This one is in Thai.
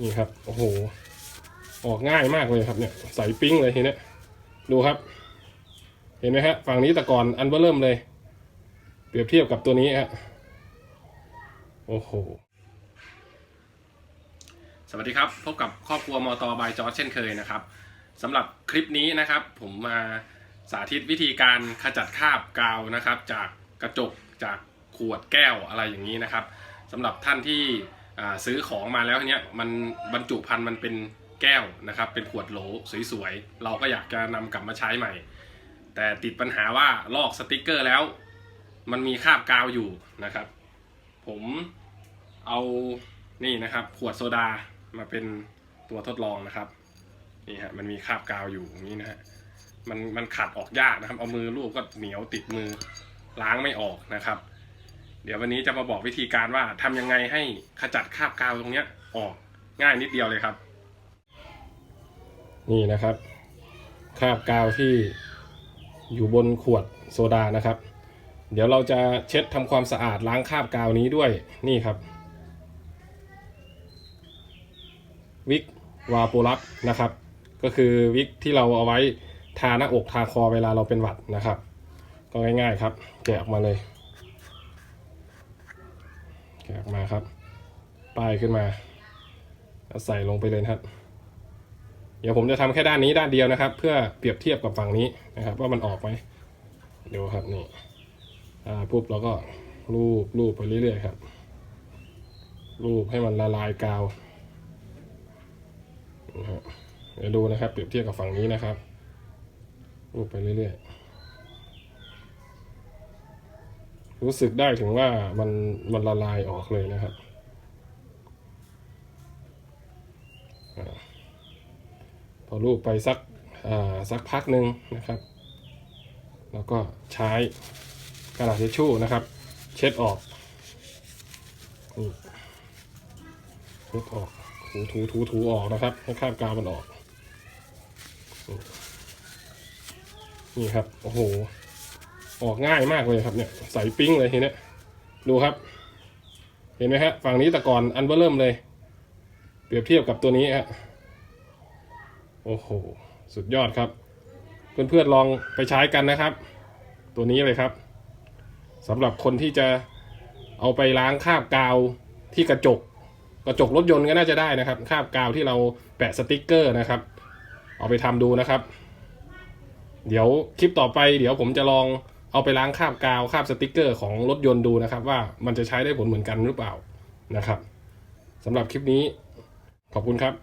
นี่ครับ โอ้โห ออกง่ายมากเลยครับเนี่ยใสปิ้งเลยทีเนี้ยดูครับ เห็นไหมฮะฝั่งนี้แต่ก่อนอันเบอร์เริ่มเลย เปรียบเทียบกับตัวนี้ฮะโอ้โห สวัสดีครับ พบกับครอบครัวมอตอบายจอร์เช่นเคยนะครับสำหรับคลิปนี้นะครับ ผมมาสาธิตวิธีการขจัดคราบกาวนะครับ จากกระจกจากขวดแก้วอะไรอย่างนี้นะครับสำหรับท่านที่ ซื้อของมาแล้วเนี้ยมันบรรจุภัณฑ์มันเป็นแก้วนะครับ เป็นขวดโหลสวยๆ เราก็อยากจะนำกลับมาใช้ใหม่ แต่ติดปัญหาว่าลอกสติกเกอร์แล้ว มันมีคราบกาวอยู่นะครับ ผมเอานี่นะครับ ขวดโซดามาเป็นตัวทดลองนะครับนี่ฮะมันมีคราบกาวอยู่อย่างนี้นะฮะมันมันขัดออกยากนะครับ เอามือลูบก็เหนียวติดมือล้างไม่ออกนะครับ เดี๋ยววันนี้จะมาบอกวิธีการว่าทำยังไงให้ขจัดคราบกาวตรงเนี้ยออกง่ายนิดเดียวเลยครับ นี่นะครับคราบกาวที่อยู่บนขวดโซดานะครับ เดี๋ยวเราจะเช็ดทำความสะอาดล้างคราบกาวนี้ด้วยนี่ครับ วิกวาโปลัสนะครับ ก็คือวิกที่เราเอาไว้ทาหน้าอกทาคอเวลาเราเป็นหวัดนะครับ ก็ง่ายๆครับแกะออกมาเลย กะออกมาครับ ป้ายขึ้นมาแล้วใส่ลงไปเลยนะครับ เดี๋ยวผมจะทำแค่ด้านนี้ด้านเดียวนะครับ เพื่อเปรียบเทียบกับฝั่งนี้นะครับ ว่ามันออกไหมดูครับนี่อ่าปุ๊บเราก็รูปรูปไปเรื่อยๆครับ รูปให้มันละลายกาวนะฮะเดี๋ยวดูนะครับ เปรียบเทียบกับฝั่งนี้นะครับ รูปไปเรื่อยๆ รู้สึกได้ถึงว่ามันมันละลายออกเลยนะครับอพอรูปไปสักสักพักหนึ่งนะครับ แล้วก็ใช้กระดาษทิชชู่นะครับ เช็ดออกนี่เช็ดออกถูถูถูถูออกนะครับ ให้คราบกาวมันออก นี่นี่ครับ โอ้โห ออกง่ายมากเลยครับเนี่ยใสปิ้งเลยทีเนี้ยดูครับ เห็นไหมฮะฝั่งนี้แต่ก่อนอันเบอร์เริ่มเลย เปรียบเทียบกับตัวนี้ฮะโอ้โห สุดยอดครับ เพื่อนๆลองไปใช้กันนะครับ ตัวนี้เลยครับสำหรับคนที่จะเอาไปล้างคราบกาวที่กระจก กระจกรถยนต์ก็น่าจะได้นะครับคราบกาวที่เราแปะสติกเกอร์นะครับ เอาไปทำดูนะครับ เดี๋ยวคลิปต่อไปเดี๋ยวผมจะลอง เอาไปล้างคราบกาวคราบสติกเกอร์ของรถยนต์ดูนะครับ ว่ามันจะใช้ได้ผลเหมือนกันหรือเปล่านะครับสำหรับคลิปนี้ขอบคุณครับ